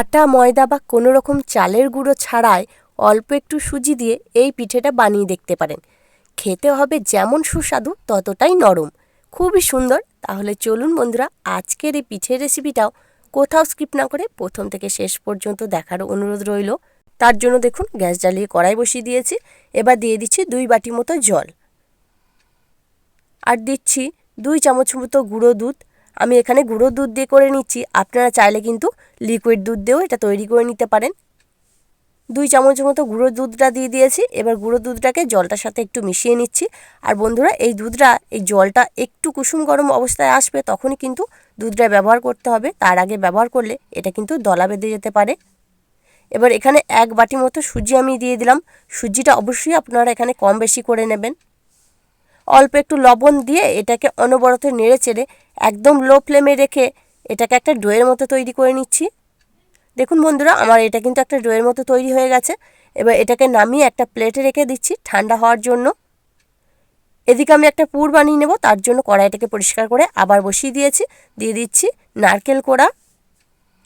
আটা, ময়দা বা কোনো রকম চালের গুঁড়ো ছাড়াই অল্প একটু সুজি দিয়ে এই পিঠেটা বানিয়ে দেখতে পারেন। খেতে হবে যেমন সুস্বাদু, ততটাই নরম। খুবই সুন্দর। তাহলে চলুন বন্ধুরা, আজকের এই পিঠের রেসিপিটাও কোথাও স্কিপ না করে প্রথম থেকে শেষ পর্যন্ত দেখার অনুরোধ রইল। তার জন্য দেখুন, গ্যাস জ্বালিয়ে কড়াই বসিয়ে দিয়েছি। এবার দিয়ে দিচ্ছি দুই বাটি মতো জল। আর দিচ্ছি দুই চামচ মতো গুঁড়ো দুধ। আমি এখানে গুঁড়ো দুধ দিয়ে করে নিচ্ছি। আপনারা চাইলে কিন্তু লিকুইড দুধ দিয়েও এটা তৈরি করে নিতে পারেন। দুই চামচ মতো গুঁড়ো দুধটা দিয়ে দিয়েছি। এবার গুঁড়ো দুধটাকে জলটার সাথে একটু মিশিয়ে নিচ্ছি। আর বন্ধুরা, এই দুধটা, এই জলটা একটু কুসুম গরম অবস্থায় আসবে তখনই কিন্তু দুধটা ব্যবহার করতে হবে। তার আগে ব্যবহার করলে এটা কিন্তু দলা বেঁধে যেতে পারে। এবার এখানে এক বাটি মতো সুজি আমি দিয়ে দিলাম। সুজিটা অবশ্যই আপনারা এখানে কম বেশি করে নেবেন। অল্প একটু লবণ দিয়ে এটাকে অনবরত নেড়ে চেড়ে একদম লো ফ্লেমে রেখে এটাকে একটা ডোয়ের মতো তৈরি করে নিচ্ছি। দেখুন বন্ধুরা, আমার এটা কিন্তু একটা ডোয়ের মতো তৈরি হয়ে গেছে। এবার এটাকে নামিয়ে একটা প্লেটে রেখে দিচ্ছি ঠান্ডা হওয়ার জন্য। এদিকে আমি একটা পুর বানিয়ে নেব, তার জন্য কড়াইটাকে পরিষ্কার করে আবার বসিয়ে দিয়েছি। দিয়ে দিচ্ছি নারকেল কোড়া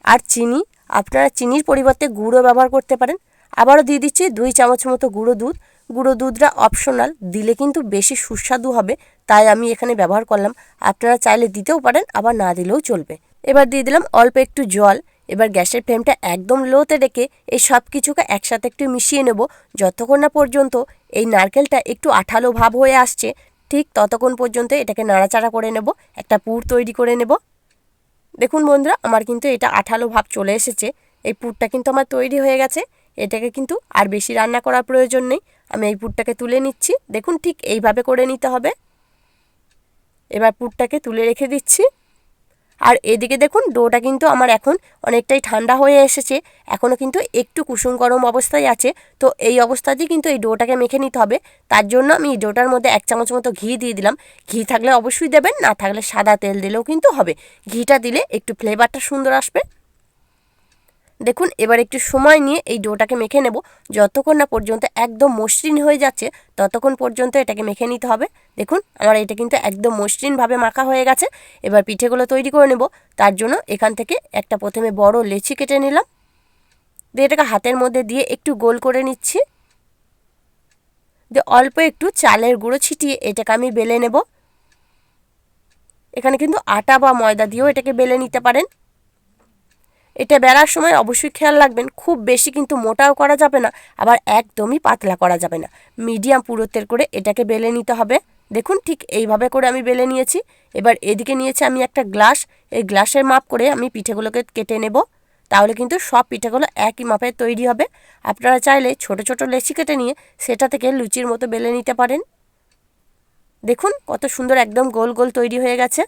আর চিনি। আপনারা চিনির পরিবর্তে গুঁড়ো ব্যবহার করতে পারেন। আবারও দিয়ে দিচ্ছি দুই চামচ মতো গুঁড়ো দুধ। গুঁড়ো দুধটা অপশনাল দিলে কিন্তু বেশি সুস্বাদু হবে, তাই আমি এখানে ব্যবহার করলাম। আপনারা চাইলে দিতেও পারেন, আবার না দিলেও চলবে। এবার দিয়ে দিলাম অল্প একটু জল। এবার গ্যাসের ফ্লেমটা একদম লোতে রেখে এই সব কিছুকে একসাথে একটু মিশিয়ে নেব। যতক্ষণ না পর্যন্ত এই নারকেলটা একটু আঠালো ভাব হয়ে আসছে, ঠিক ততক্ষণ পর্যন্ত এটাকে নাড়াচাড়া করে নেব, একটা পুর তৈরি করে নেব। দেখুন বন্ধুরা, আমার কিন্তু এটা আঠালো ভাব চলে এসেছে। এই পুরটা কিন্তু আমার তৈরি হয়ে গেছে। এটাকে কিন্তু আর বেশি রান্না করার প্রয়োজন নেই। আমি এই পুরটাকে তুলে নিচ্ছি। দেখুন ঠিক এইভাবে করে নিতে হবে। এবার পুরটাকে তুলে রেখে দিচ্ছি। আর এদিকে দেখুন, ডোটা কিন্তু আমার এখন অনেকটাই ঠান্ডা হয়ে এসেছে। এখনও কিন্তু একটু কুসুম গরম অবস্থায় আছে। তো এই অবস্থাতেই কিন্তু এই ডোটাকে মেখে নিতে হবে। তার জন্য আমি ডোটার মধ্যে এক চামচ মতো ঘি দিয়ে দিলাম। ঘি থাকলে অবশ্যই দেবেন, না থাকলে সাদা তেল দিলেও কিন্তু হবে। ঘিটা দিলে একটু ফ্লেভারটা সুন্দর আসবে। দেখুন, এবার একটু সময় নিয়ে এই ডোটাকে মেখে নেব। যতক্ষণ না পর্যন্ত একদম মসৃণ হয়ে যাচ্ছে, ততক্ষণ পর্যন্ত এটাকে মেখে নিতে হবে। দেখুন, আমার এটা কিন্তু একদম মসৃণভাবে মাখা হয়ে গেছে। এবার পিঠেগুলো তৈরি করে নেব। তার জন্য এখান থেকে একটা প্রথমে বড় লেচি কেটে নিলাম। দিয়ে এটাকে হাতের মধ্যে দিয়ে একটু গোল করে নিচ্ছি। দিয়ে অল্প একটু চালের গুঁড়ো ছিটিয়ে এটাকে আমি বেলে নেব। এখানে কিন্তু আটা বা ময়দা দিয়েও এটাকে বেলে নিতে পারেন। এটা বেড়ার সময় অবশ্যই খেয়াল রাখবেন, খুব বেশি কিন্তু মোটাও করা যাবে না, আবার একদমই পাতলা করা যাবে না। মিডিয়াম পুরোতের করে এটাকে বেলে নিতে হবে। দেখুন ঠিক এইভাবে করে আমি বেলে নিয়েছি। এবার এদিকে নিয়েছি আমি একটা গ্লাস। এই গ্লাসের মাপ করে আমি পিঠেগুলোকে কেটে নেব। তাহলে কিন্তু সব পিঠেগুলো একই মাপের তৈরি হবে। আপনারা চাইলে ছোট ছোট লেচি কেটে নিয়ে সেটা থেকে লুচির মতো বেলে নিতে পারেন। দেখুন কত সুন্দর একদম গোল গোল তৈরি হয়ে গেছে।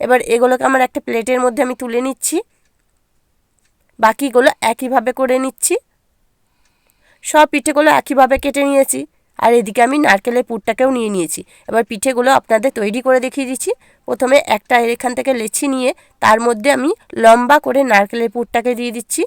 এবার এগুলোকে আমার একটা প্লেটের মধ্যে আমি তুলে নিচ্ছি। বাকিগুলো একইভাবে করে নিচ্ছি। সব পিঠেগুলো একইভাবে কেটে নিয়েছি। আর এদিকে আমি নারকেলের পুরটাকেও নিয়ে নিয়েছি। এবার পিঠেগুলো আপনাদের তৈরি করে দেখিয়ে দিচ্ছি। প্রথমে একটা এখান থেকে লেছি নিয়ে তার মধ্যে আমি লম্বা করে নারকেলের পুরটাকে দিয়ে দিচ্ছি।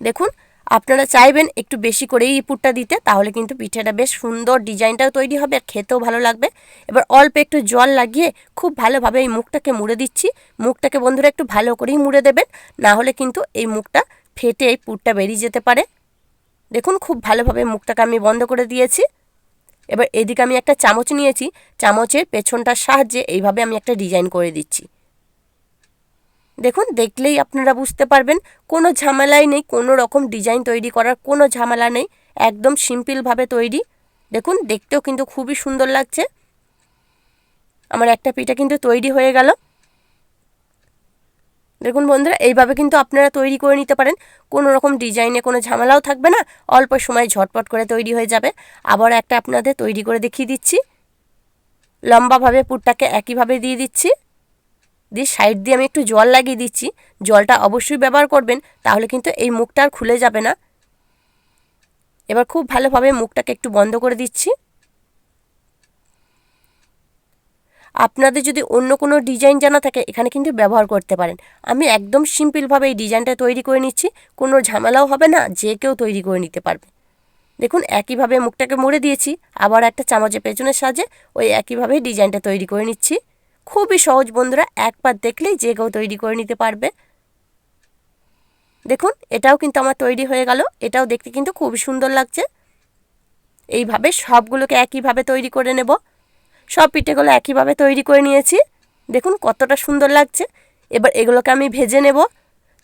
দেখুন আপনারা চাইবেন একটু বেশি করেই পুরটা দিতে, তাহলে কিন্তু পিঠেটা বেশ সুন্দর ডিজাইনটাও তৈরি হবে আর খেতেও ভালো লাগবে। এবার অল্প একটু জল লাগিয়ে খুব ভালোভাবে এই মুখটাকে মুড়ে দিচ্ছি। মুখটাকে বন্ধুরা একটু ভালো করেই মুড়ে দেবেন, না হলে কিন্তু এই মুখটা ফেটে এই পুরটা বেরিয়ে যেতে পারে। দেখুন খুব ভালোভাবে মুখটাকে আমি বন্ধ করে দিয়েছি। এবার এদিকে আমি একটা চামচ নিয়েছি, চামচের পেছনটার সাহায্যে এইভাবে আমি একটা ডিজাইন করে দিচ্ছি। দেখুন, দেখলেই আপনারা বুঝতে পারবেন, কোনো ঝামেলাই নেই, কোনো রকম ডিজাইন তৈরি করার কোনো ঝামেলা নেই, একদম সিম্পলভাবে তৈরি। দেখুন, দেখতেও কিন্তু খুবই সুন্দর লাগছে। আমার একটা পিঠা কিন্তু তৈরি হয়ে গেল। দেখুন বন্ধুরা, এইভাবে কিন্তু আপনারা তৈরি করে নিতে পারেন। কোনো রকম ডিজাইনে কোনো ঝামেলাও থাকবে না, অল্প সময় ঝটপট করে তৈরি হয়ে যাবে। আবার একটা আপনাদের তৈরি করে দেখিয়ে দিচ্ছি। লম্বাভাবে পুরটাকে একইভাবে দিয়ে দিচ্ছি। দিয়ে সাইড দিয়ে আমি একটু জল লাগিয়ে দিচ্ছি। জলটা অবশ্যই ব্যবহার করবেন, তাহলে কিন্তু এই মুখটা আর খুলে যাবে না। এবার খুব ভালোভাবে মুখটাকে একটু বন্ধ করে দিচ্ছি। আপনাদের যদি অন্য কোনো ডিজাইন জানা থাকে, এখানে কিন্তু ব্যবহার করতে পারেন। আমি একদম সিম্পলভাবে এই ডিজাইনটা তৈরি করে নিচ্ছি, কোনো ঝামেলাও হবে না, যে কেউ তৈরি করে নিতে পারবে। দেখুন, একইভাবে মুখটাকে মুড়ে দিয়েছি, আবার একটা চামচের পেছনের সাজে ওই একইভাবে ডিজাইনটা তৈরি করে নিচ্ছি। খুবই সহজ বন্ধুরা একবার দেখলেই যে কেউ তৈরি করে নিতে পারবে। দেখুন, এটাও কিন্তু আমার তৈরি হয়ে গেল, এটাও দেখতে কিন্তু খুবই সুন্দর লাগছে। এইভাবে সবগুলোকে একইভাবে তৈরি করে নেব। সব পিঠেগুলো একইভাবে তৈরি করে নিয়েছি। দেখুন, কতটা সুন্দর লাগছে। এবার এগুলোকে আমি ভেজে নেব।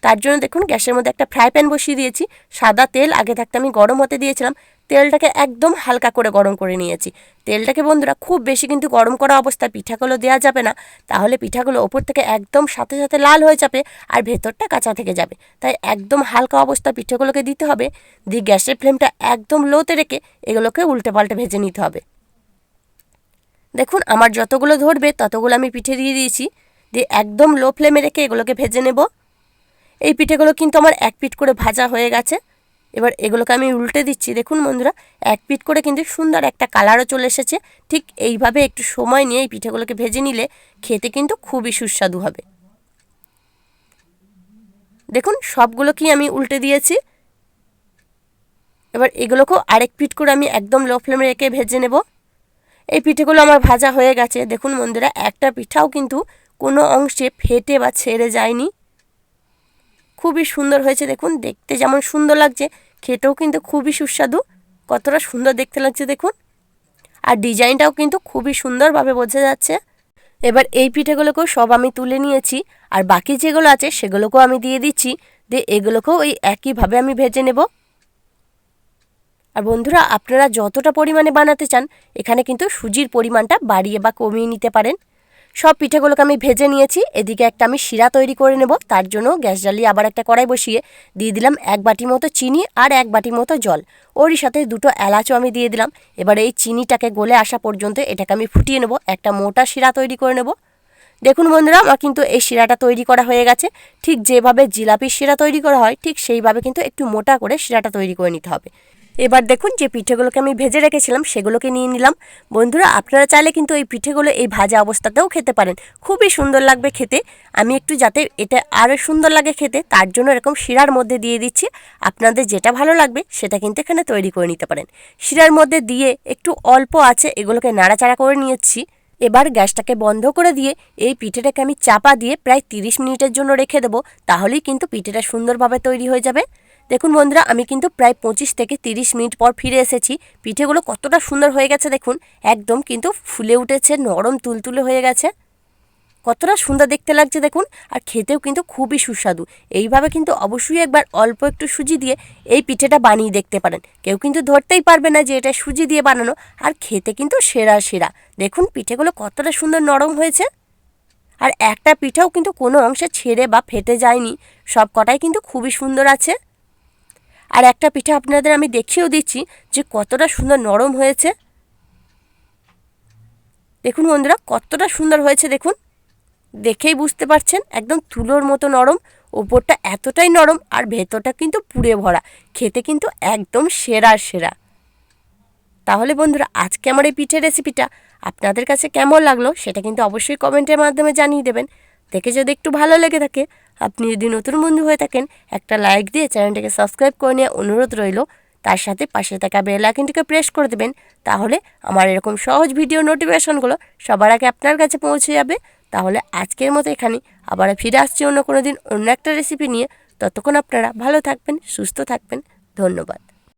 তার জন্য দেখুন, গ্যাসের মধ্যে একটা ফ্রাই প্যান বসিয়ে দিয়েছি। সাদা তেল, আগে থাকতে আমি গরম হতে দিয়েছিলাম। তেলটাকে একদম হালকা করে গরম করে নিয়েছি। তেলটাকে বন্ধুরা খুব বেশি কিন্তু গরম করা অবস্থায় পিঠাগুলো দেওয়া যাবে না। তাহলে পিঠাগুলো ওপর থেকে একদম সাথে সাথে লাল হয়ে যাবে আর ভেতরটা কাঁচা থেকে যাবে। তাই একদম হালকা অবস্থায় পিঠাগুলোকে দিতে হবে। দিয়ে গ্যাসের ফ্লেমটা একদম লোতে রেখে এগুলোকে উল্টে পাল্টে ভেজে নিতে হবে। দেখুন, আমার যতগুলো ধরবে ততগুলো আমি পিঠে দিয়ে দিয়েছি। দিয়ে একদম লো ফ্লেমে রেখে এগুলোকে ভেজে নেব। এই পিঠেগুলো কিন্তু আমার এক পিঠ করে ভাজা হয়ে গেছে। এবার এগুলোকে আমি উল্টে দিচ্ছি। দেখুন বন্ধুরা, এক পিঠ করে কিন্তু সুন্দর একটা কালারও চলে এসেছে। ঠিক এইভাবে একটু সময় নিয়ে এই পিঠেগুলোকে ভেজে নিলে খেতে কিন্তু খুবই সুস্বাদু হবে। দেখুন, সবগুলোকেই আমি উল্টে দিয়েছি। এবার এগুলোকেও আরেক পিঠ করে আমি একদম লো ফ্লেমে রেখে ভেজে নেব। এই পিঠেগুলো আমার ভাজা হয়ে গেছে। দেখুন বন্ধুরা, একটা পিঠাও কিন্তু কোনো অংশে ফেটে বা ছেড়ে যায়নি। খুবই সুন্দর হয়েছে। দেখুন, দেখতে যেমন সুন্দর লাগছে, খেতেও কিন্তু খুবই সুস্বাদু। কতটা সুন্দর দেখতে লাগছে, দেখুন। আর ডিজাইনটাও কিন্তু খুবই সুন্দরভাবে বোঝা যাচ্ছে। এবার এই পিঠেগুলোকেও সব আমি তুলে নিয়েছি, আর বাকি যেগুলো আছে সেগুলোকেও আমি দিয়ে দিচ্ছি। দিয়ে এগুলোকেও ওই একইভাবে আমি ভেজে নেব। আর বন্ধুরা, আপনারা যতটা পরিমাণে বানাতে চান, এখানে কিন্তু সুজির পরিমাণটা বাড়িয়ে বা কমিয়ে নিতে পারেন। সব পিঠেগুলোকে আমি ভেজে নিয়েছি। এদিকে একটা আমি শিরা তৈরি করে নেব, তার জন্য গ্যাস জ্বালিয়ে আবার একটা কড়াই বসিয়ে দিয়ে দিলাম এক বাটি মতো চিনি আর এক বাটি মতো জল। ওরই সাথে দুটো এলাচও আমি দিয়ে দিলাম। এবার এই চিনিটাকে গলে আসা পর্যন্ত এটাকে আমি ফুটিয়ে নেব, একটা মোটা শিরা তৈরি করে নেব। দেখুন বন্ধুরা, আমার কিন্তু এই শিরাটা তৈরি করা হয়ে গেছে। ঠিক যেভাবে জিলাপির শিরা তৈরি করা হয়, ঠিক সেইভাবে কিন্তু একটু মোটা করে শিরাটা তৈরি করে নিতে হবে। এবার দেখুন যে পিঠেগুলোকে আমি ভেজে রেখেছিলাম, সেগুলোকে নিয়ে নিলাম। বন্ধুরা, আপনারা চাইলে কিন্তু এই পিঠেগুলো এই ভাজা অবস্থাতেও খেতে পারেন। খুবই সুন্দর লাগবে খেতে। আমি একটু যাতে এটা আরও সুন্দর লাগে খেতে, তার জন্য এরকম শিরার মধ্যে দিয়ে দিচ্ছি। আপনাদের যেটা ভালো লাগবে, সেটা কিন্তু এখানে তৈরি করে নিতে পারেন। শিরার মধ্যে দিয়ে একটু অল্প আছে, এগুলোকে নাড়াচাড়া করে নিয়েছি। এবার গ্যাসটাকে বন্ধ করে দিয়ে এই পিঠেটাকে আমি চাপা দিয়ে প্রায় তিরিশ মিনিটের জন্য রেখে দেবো। তাহলেই কিন্তু পিঠেটা সুন্দরভাবে তৈরি হয়ে যাবে। দেখুন বন্ধুরা, আমি কিন্তু প্রায় পঁচিশ থেকে তিরিশ মিনিট পর ফিরে এসেছি। পিঠেগুলো কতটা সুন্দর হয়ে গেছে দেখুন। একদম কিন্তু ফুলে উঠেছে, নরম তুলতুলে হয়ে গেছে। কতটা সুন্দর দেখতে লাগছে দেখুন, আর খেতেও কিন্তু খুবই সুস্বাদু। এইভাবে কিন্তু অবশ্যই একবার অল্প একটু সুজি দিয়ে এই পিঠেটা বানিয়ে দেখতে পারেন। কেউ কিন্তু ধরতেই পারবে না যে এটা সুজি দিয়ে বানানো, আর খেতে কিন্তু সেরা সেরা। দেখুন পিঠেগুলো কতটা সুন্দর নরম হয়েছে। আর একটা পিঠাও কিন্তু কোনো অংশে ছেড়ে বা ফেটে যায়নি। সব কটাই কিন্তু খুবই সুন্দর আছে। আর একটা পিঠা আপনাদের আমি দেখিয়েও দিচ্ছি যে কতটা সুন্দর নরম হয়েছে। দেখুন বন্ধুরা, কতটা সুন্দর হয়েছে, দেখুন। দেখেই বুঝতে পারছেন, একদম তুলোর মতো নরম, ওপরটা এতটাই নরম আর ভেতরটা কিন্তু পুড়ে ভরা, খেতে কিন্তু একদম সেরা সেরা। তাহলে বন্ধুরা, আজকে আমার এই পিঠের রেসিপিটা আপনাদের কাছে কেমন লাগল সেটা কিন্তু অবশ্যই কমেন্টের মাধ্যমে জানিয়ে দেবেন। দেখে যদি একটু ভালো লেগে থাকে আপনি যদি নতুন বন্ধু হয়ে থাকেন, একটা লাইক দিয়ে চ্যানেলটাকে সাবস্ক্রাইব করে নিয়ে অনুরোধ রইল। তার সাথে পাশে থাকা বেল আইকনটিকে প্রেস করে দেবেন, তাহলে আমার এরকম সহজ ভিডিও নোটিফিকেশনগুলো সবার আগে আপনার কাছে পৌঁছে যাবে। তাহলে আজকের মতো এখানে আবার ফিরে আসছি অন্য কোনো দিন অন্য একটা রেসিপি নিয়ে। ততক্ষণ আপনারা ভালো থাকবেন, সুস্থ থাকবেন। ধন্যবাদ।